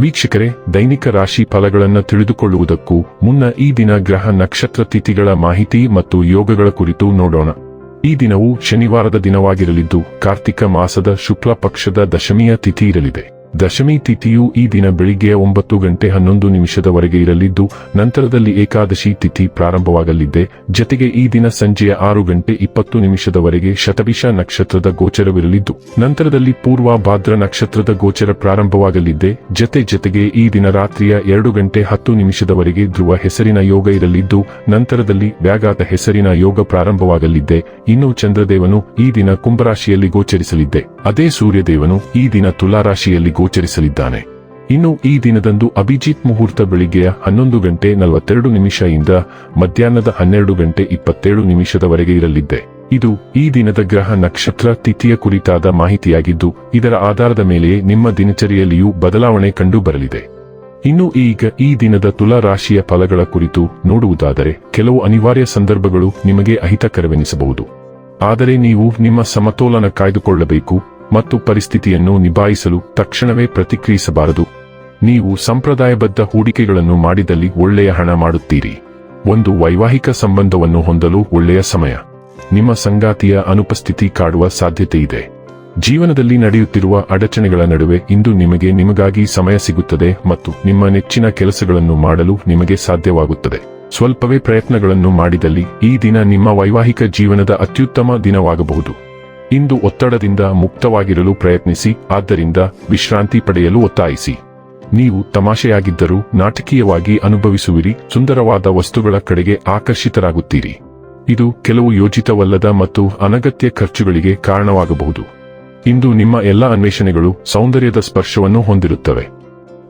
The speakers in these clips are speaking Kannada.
ವೀಕ್ಷಕರೇ, ದೈನಿಕ ರಾಶಿ ಫಲಗಳನ್ನು ತಿಳಿದುಕೊಳ್ಳುವುದಕ್ಕೂ ಮುನ್ನ ಈ ದಿನ ಗ್ರಹ ನಕ್ಷತ್ರ ತಿಥಿಗಳ ಮಾಹಿತಿ ಮತ್ತು ಯೋಗಗಳ ಕುರಿತು ನೋಡೋಣ. ಈ ದಿನವು ಶನಿವಾರದ ದಿನವಾಗಿರಲಿದ್ದು, ಕಾರ್ತಿಕ ಮಾಸದ ಶುಕ್ಲ ಪಕ್ಷದ ದಶಮಿಯ ತಿಥಿ ಇರಲಿದೆ. ದಶಮಿ ತಿಥಿಯು ಈ ದಿನ ಬೆಳಿಗ್ಗೆ ಒಂಬತ್ತು ಗಂಟೆ ಹನ್ನೊಂದು ನಿಮಿಷದವರೆಗೆ ಇರಲಿದ್ದು, ನಂತರದಲ್ಲಿ ಏಕಾದಶಿ ತಿಥಿ ಪ್ರಾರಂಭವಾಗಲಿದೆ. ಜತೆಗೆ ಈ ದಿನ ಸಂಜೆಯ ಆರು ಗಂಟೆ ಇಪ್ಪತ್ತು ನಿಮಿಷದವರೆಗೆ ಶತಭಿಷ ನಕ್ಷತ್ರದ ಗೋಚರವಿರಲಿದ್ದು, ನಂತರದಲ್ಲಿ ಪೂರ್ವ ಭಾದ್ರ ನಕ್ಷತ್ರದ ಗೋಚರ ಪ್ರಾರಂಭವಾಗಲಿದೆ. ಜತೆ ಜತೆಗೆ ಈ ದಿನ ರಾತ್ರಿಯ ಎರಡು ಗಂಟೆ ಹತ್ತು ನಿಮಿಷದವರೆಗೆ ಧ್ರುವ ಹೆಸರಿನ ಯೋಗ ಇರಲಿದ್ದು, ನಂತರದಲ್ಲಿ ವ್ಯಾಘಾತ ಹೆಸರಿನ ಯೋಗ ಪ್ರಾರಂಭವಾಗಲಿದೆ. ಇನ್ನು ಚಂದ್ರದೇವನು ಈ ದಿನ ಕುಂಭರಾಶಿಯಲ್ಲಿ ಗೋಚರಿಸಲಿದ್ದೆ ಅದೇ ಸೂರ್ಯದೇವನು ಈ ದಿನ ತುಲಾರಾಶಿಯಲ್ಲಿ ಗೋಚರಿಸಲಿದ್ದಾನೆ. ಇನ್ನು ಈ ದಿನದಂದು ಅಭಿಜಿತ್ ಮುಹೂರ್ತ ಬೆಳಿಗ್ಗೆಯ ಹನ್ನೊಂದು ಗಂಟೆ ನಲವತ್ತೆರಡು ನಿಮಿಷದಿಂದ ಮಧ್ಯಾಹ್ನದ ಹನ್ನೆರಡು ಗಂಟೆ ಇಪ್ಪತ್ತೇಳು ನಿಮಿಷದವರೆಗೆ ಇರಲಿದ್ದೆ. ಇದು ಈ ದಿನದ ಗ್ರಹ ನಕ್ಷತ್ರ ತಿಥಿಯ ಕುರಿತಾದ ಮಾಹಿತಿಯಾಗಿದ್ದು, ಇದರ ಆಧಾರದ ಮೇಲೆಯೇ ನಿಮ್ಮ ದಿನಚರಿಯಲ್ಲಿಯೂ ಬದಲಾವಣೆ ಕಂಡುಬರಲಿದೆ. ಇನ್ನು ಈಗ ಈ ದಿನದ ತುಲಾ ರಾಶಿಯ ಫಲಗಳ ಕುರಿತು ನೋಡುವುದಾದರೆ, ಕೆಲವು ಅನಿವಾರ್ಯ ಸಂದರ್ಭಗಳು ನಿಮಗೆ ಅಹಿತಕರವೆನಿಸಬಹುದು. ಆದರೆ ನೀವು ನಿಮ್ಮ ಸಮತೋಲನ ಕಾಯ್ದುಕೊಳ್ಳಬೇಕು ಮತ್ತು ಪರಿಸ್ಥಿತಿಯನ್ನು ನಿಭಾಯಿಸಲು ತಕ್ಷಣವೇ ಪ್ರತಿಕ್ರಿಯಿಸಬಾರದು. ನೀವು ಸಂಪ್ರದಾಯಬದ್ಧ ಹೂಡಿಕೆಗಳನ್ನು ಮಾಡಿದಲ್ಲಿ ಒಳ್ಳೆಯ ಹಣ ಮಾಡುತ್ತೀರಿ. ಒಂದು ವೈವಾಹಿಕ ಸಂಬಂಧವನ್ನು ಹೊಂದಲು ಒಳ್ಳೆಯ ಸಮಯ. ನಿಮ್ಮ ಸಂಗಾತಿಯ ಅನುಪಸ್ಥಿತಿ ಕಾಡುವ ಸಾಧ್ಯತೆಯಿದೆ. ಜೀವನದಲ್ಲಿ ನಡೆಯುತ್ತಿರುವ ಅಡಚಣೆಗಳ ನಡುವೆ ಇಂದು ನಿಮಗೆ ನಿಮಗಾಗಿ ಸಮಯ ಸಿಗುತ್ತದೆ ಮತ್ತು ನಿಮ್ಮ ನೆಚ್ಚಿನ ಕೆಲಸಗಳನ್ನು ಮಾಡಲು ನಿಮಗೆ ಸಾಧ್ಯವಾಗುತ್ತದೆ. ಸ್ವಲ್ಪವೇ ಪ್ರಯತ್ನಗಳನ್ನು ಮಾಡಿದಲ್ಲಿ ಈ ದಿನ ನಿಮ್ಮ ವೈವಾಹಿಕ ಜೀವನದ ಅತ್ಯುತ್ತಮ ದಿನವಾಗಬಹುದು. ಇಂದು ಒತ್ತಡದಿಂದ ಮುಕ್ತವಾಗಿರಲು ಪ್ರಯತ್ನಿಸಿ, ಆದ್ದರಿಂದ ವಿಶ್ರಾಂತಿ ಪಡೆಯಲು ಒತ್ತಾಯಿಸಿ. ನೀವು ತಮಾಷೆಯಾಗಿದ್ದರೂ ನಾಟಕೀಯವಾಗಿ ಅನುಭವಿಸುವಿರಿ, ಸುಂದರವಾದ ವಸ್ತುಗಳ ಕಡೆಗೆ ಆಕರ್ಷಿತರಾಗುತ್ತೀರಿ. ಇದು ಕೆಲವು ಯೋಜಿತವಲ್ಲದ ಮತ್ತು ಅನಗತ್ಯ ಖರ್ಚುಗಳಿಗೆ ಕಾರಣವಾಗಬಹುದು. ಇಂದು ನಿಮ್ಮ ಎಲ್ಲ ಅನ್ವೇಷಣೆಗಳು ಸೌಂದರ್ಯದ ಸ್ಪರ್ಶವನ್ನು ಹೊಂದಿರುತ್ತವೆ.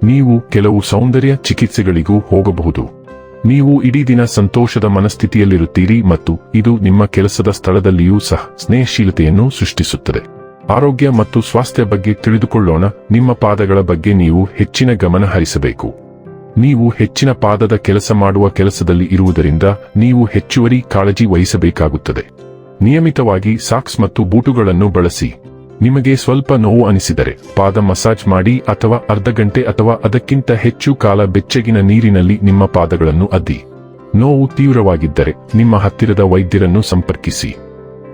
ನೀವು ಕೆಲವು ಸೌಂದರ್ಯ ಚಿಕಿತ್ಸೆಗಳಿಗೂ ಹೋಗಬಹುದು. ನೀವು ಇಡೀ ದಿನ ಸಂತೋಷದ ಮನಸ್ಥಿತಿಯಲ್ಲಿರುತ್ತೀರಿ ಮತ್ತು ಇದು ನಿಮ್ಮ ಕೆಲಸದ ಸ್ಥಳದಲ್ಲಿಯೂ ಸಹ ಸ್ನೇಹಶೀಲತೆಯನ್ನು ಸೃಷ್ಟಿಸುತ್ತದೆ. ಆರೋಗ್ಯ ಮತ್ತು ಸ್ವಾಸ್ಥ್ಯ ಬಗ್ಗೆ ತಿಳಿದುಕೊಳ್ಳೋಣ, ನಿಮ್ಮ ಪಾದಗಳ ಬಗ್ಗೆ ನೀವು ಹೆಚ್ಚಿನ ಗಮನ ಹರಿಸಬೇಕು. ನೀವು ಹೆಚ್ಚಿನ ಪಾದದ ಕೆಲಸ ಮಾಡುವ ಕೆಲಸದಲ್ಲಿ ಇರುವುದರಿಂದ ನೀವು ಹೆಚ್ಚುವರಿ ಕಾಳಜಿ ವಹಿಸಬೇಕಾಗುತ್ತದೆ. ನಿಯಮಿತವಾಗಿ ಸಾಕ್ಸ್ ಮತ್ತು ಬೂಟುಗಳನ್ನು ಬಳಸಿ. ನಿಮಗೆ ಸ್ವಲ್ಪ ನೋವು ಅನಿಸಿದರೆ ಪಾದ ಮಸಾಜ್ ಮಾಡಿ ಅಥವಾ ಅರ್ಧ ಗಂಟೆ ಅಥವಾ ಅದಕ್ಕಿಂತ ಹೆಚ್ಚು ಕಾಲ ಬೆಚ್ಚಗಿನ ನೀರಿನಲ್ಲಿ ನಿಮ್ಮ ಪಾದಗಳನ್ನು ಅದ್ದಿ. ನೋವು ತೀವ್ರವಾಗಿದ್ದರೆ ನಿಮ್ಮ ಹತ್ತಿರದ ವೈದ್ಯರನ್ನು ಸಂಪರ್ಕಿಸಿ.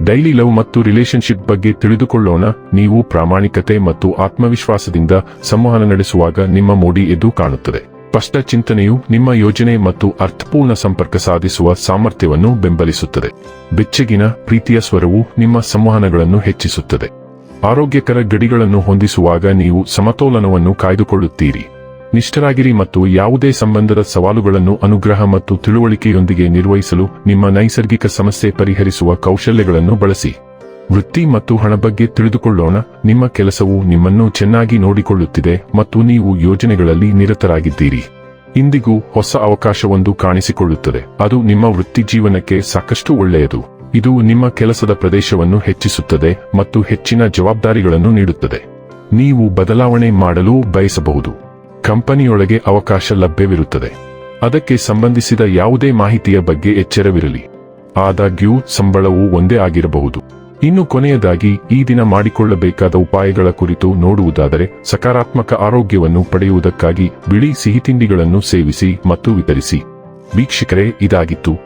ಡೈಲಿ ಲವ್ ಮತ್ತು ರಿಲೇಶನ್ಶಿಪ್ ಬಗ್ಗೆ ತಿಳಿದುಕೊಳ್ಳೋಣ. ನೀವು ಪ್ರಾಮಾಣಿಕತೆ ಮತ್ತು ಆತ್ಮವಿಶ್ವಾಸದಿಂದ ಸಂವಹನ ನಡೆಸುವಾಗ ನಿಮ್ಮ ಮೋಡಿ ಎದ್ದು ಕಾಣುತ್ತದೆ. ಸ್ಪಷ್ಟ ಚಿಂತನೆಯು ನಿಮ್ಮ ಯೋಜನೆ ಮತ್ತು ಅರ್ಥಪೂರ್ಣ ಸಂಪರ್ಕ ಸಾಧಿಸುವ ಸಾಮರ್ಥ್ಯವನ್ನು ಬೆಂಬಲಿಸುತ್ತದೆ. ಬೆಚ್ಚಗಿನ ಪ್ರೀತಿಯ ಸ್ವರವು ನಿಮ್ಮ ಸಂವಹನಗಳನ್ನು ಹೆಚ್ಚಿಸುತ್ತದೆ. ಆರೋಗ್ಯಕರ ಗಡಿಗಳನ್ನು ಹೊಂದಿಸುವಾಗ ನೀವು ಸಮತೋಲನವನ್ನು ಕಾಯ್ದುಕೊಳ್ಳುತ್ತೀರಿ. ನಿಷ್ಠರಾಗಿರಿ ಮತ್ತು ಯಾವುದೇ ಸಂಬಂಧದ ಸವಾಲುಗಳನ್ನು ಅನುಗ್ರಹ ಮತ್ತು ತಿಳುವಳಿಕೆಯೊಂದಿಗೆ ನಿರ್ವಹಿಸಲು ನಿಮ್ಮ ನೈಸರ್ಗಿಕ ಸಮಸ್ಯೆ ಪರಿಹರಿಸುವ ಕೌಶಲ್ಯಗಳನ್ನು ಬಳಸಿ. ವೃತ್ತಿ ಮತ್ತು ಹಣ ಬಗ್ಗೆ ತಿಳಿದುಕೊಳ್ಳೋಣ. ನಿಮ್ಮ ಕೆಲಸವು ನಿಮ್ಮನ್ನು ಚೆನ್ನಾಗಿ ನೋಡಿಕೊಳ್ಳುತ್ತಿದೆ ಮತ್ತು ನೀವು ಯೋಜನೆಗಳಲ್ಲಿ ನಿರತರಾಗಿದ್ದೀರಿ. ಇಂದಿಗೂ ಹೊಸ ಅವಕಾಶವೊಂದು ಕಾಣಿಸಿಕೊಳ್ಳುತ್ತದೆ. ಅದು ನಿಮ್ಮ ವೃತ್ತಿ ಜೀವನಕ್ಕೆ ಸಾಕಷ್ಟು ಒಳ್ಳೆಯದು. ಇದು ನಿಮ್ಮ ಕೆಲಸದ ಪ್ರದೇಶವನ್ನು ಹೆಚ್ಚಿಸುತ್ತದೆ ಮತ್ತು ಹೆಚ್ಚಿನ ಜವಾಬ್ದಾರಿಗಳನ್ನು ನೀಡುತ್ತದೆ. ನೀವು ಬದಲಾವಣೆ ಮಾಡಲು ಬಯಸಬಹುದು. ಕಂಪನಿಯೊಳಗೆ ಅವಕಾಶ ಲಭ್ಯವಿರುತ್ತದೆ. ಅದಕ್ಕೆ ಸಂಬಂಧಿಸಿದ ಯಾವುದೇ ಮಾಹಿತಿಯ ಬಗ್ಗೆ ಎಚ್ಚರವಿರಲಿ. ಆದಾಗ್ಯೂ, ಸಂಬಳವು ಒಂದೇ ಆಗಿರಬಹುದು. ಇನ್ನು ಕೊನೆಯದಾಗಿ, ಈ ದಿನ ಮಾಡಿಕೊಳ್ಳಬೇಕಾದ ಉಪಾಯಗಳ ಕುರಿತು ನೋಡುವುದಾದರೆ, ಸಕಾರಾತ್ಮಕ ಆರೋಗ್ಯವನ್ನು ಪಡೆಯುವುದಕ್ಕಾಗಿ ಬಿಳಿ ಸಿಹಿತಿಂಡಿಗಳನ್ನು ಸೇವಿಸಿ ಮತ್ತು ವಿತರಿಸಿ. ವೀಕ್ಷಕರೇ, ಇದಾಗಿತ್ತು.